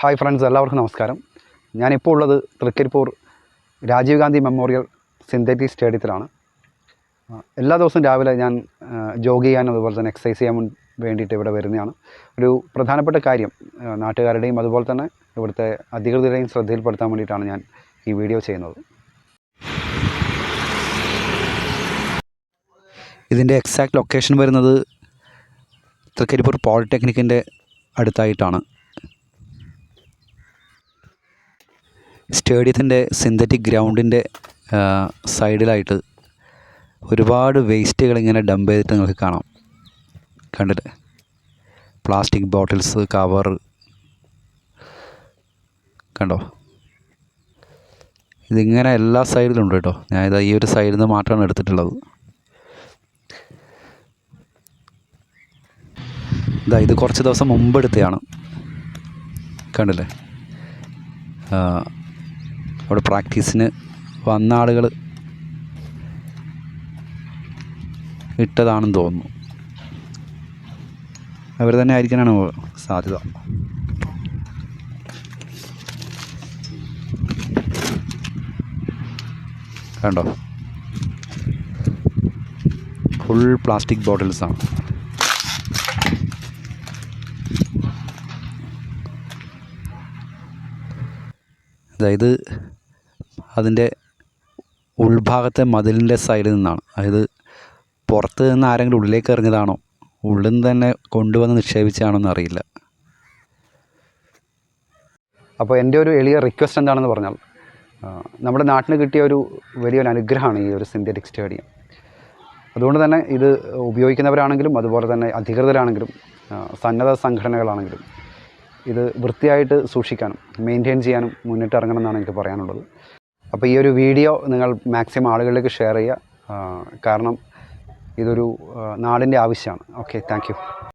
Hi friends എല്ലാവർക്കും നമസ്കാരം. ഞാനിപ്പോൾ ഉള്ളത് തൃക്കരിപ്പൂർ രാജീവ് ഗാന്ധി മെമ്മോറിയൽ സിന്തറ്റിക് സ്റ്റേഡിയത്തിലാണ്. എല്ലാ ദിവസവും രാവിലെ ഞാൻ ജോഗ് ചെയ്യാനും അതുപോലെ തന്നെ എക്സസൈസ് ചെയ്യാൻ വേണ്ടിയിട്ട് ഇവിടെ വരുന്നതാണ്. ഒരു പ്രധാനപ്പെട്ട കാര്യം നാട്ടുകാരുടെയും അതുപോലെ തന്നെ ഇവിടുത്തെ അധികൃതരുടെയും ശ്രദ്ധയിൽപ്പെടുത്താൻ വേണ്ടിയിട്ടാണ് ഞാൻ ഈ വീഡിയോ ചെയ്യുന്നത്. ഇതിന്റെ എക്സാക്ട് ലൊക്കേഷൻ വരുന്നത് തൃക്കരിപ്പൂർ പോളിടെക്നിക്കിന്റെ അടുത്തായിട്ടാണ്. സ്റ്റേഡിയത്തിന്റെ സിന്തറ്റിക് ഗ്രൗണ്ടിന്റെ സൈഡിലായിട്ട് ഒരുപാട് വേസ്റ്റുകൾ ഇങ്ങനെ ഡംപ് ചെയ്തിട്ട് നിങ്ങൾക്ക് കാണാം. കണ്ടിട്ട്? പ്ലാസ്റ്റിക് ബോട്ടിൽസ് കവർ കണ്ടോ? ഇതിങ്ങനെ എല്ലാ സൈഡിലും ഉണ്ട് കേട്ടോ. ഞാൻ ഇത് ഈ ഒരു സൈഡിൽ നിന്ന് മാത്രമാണ് എടുത്തിട്ടുള്ളത്. ഇതാ ഇത് കുറച്ച് ദിവസം മുമ്പ് എടുത്തതാണ്. കണ്ടില്ലേ? അവിടെ പ്രാക്ടീസിന് വന്ന ആളുകൾ ഇട്ടതാണെന്ന് തോന്നുന്നു. അവർ തന്നെ ആയിരിക്കാനാണ് സാധ്യത. കണ്ടോ? ഫുൾ പ്ലാസ്റ്റിക് ബോട്ടിൽസാണ് അതായത് അതിന്റെ ഉൾഭാഗത്തെ മതിലിന്റെ സൈഡിൽ നിന്നാണ്. അതായത് പുറത്ത് നിന്ന് ആരെങ്കിലും ഉള്ളിലേക്ക് എറിഞ്ഞതാണോ ഉള്ളിൽ നിന്ന് തന്നെ കൊണ്ടുവന്ന് നിക്ഷേപിച്ചതാണോ എന്നറിയില്ല അപ്പോൾ എന്റെ ഒരു എളിയ റിക്വസ്റ്റ് എന്താണെന്ന് പറഞ്ഞാൽ നമ്മുടെ നാട്ടിന് കിട്ടിയ ഒരു വലിയൊരു അനുഗ്രഹമാണ് ഈ ഒരു സിന്തറ്റിക് സ്റ്റേഡിയം അതുകൊണ്ട് തന്നെ ഇത് ഉപയോഗിക്കുന്നവരാണെങ്കിലും അതുപോലെ തന്നെ അധികൃതരാണെങ്കിലും സന്നദ്ധ സംഘടനകളാണെങ്കിലും ഇത് വൃത്തിയായിട്ട് സൂക്ഷിക്കാനും മെയിന്റെയിൻ ചെയ്യാനും മുന്നിട്ട് ഇറങ്ങണം എന്നാണ് എനിക്ക് പറയാനുള്ളത്. അപ്പോൾ ഈ ഒരു വീഡിയോ നിങ്ങൾ മാക്സിമം ആളുകളിലേക്ക് ഷെയർ ചെയ്യുക. കാരണം ഇതൊരു നാടിന്റെ ആവശ്യമാണ്. Okay thank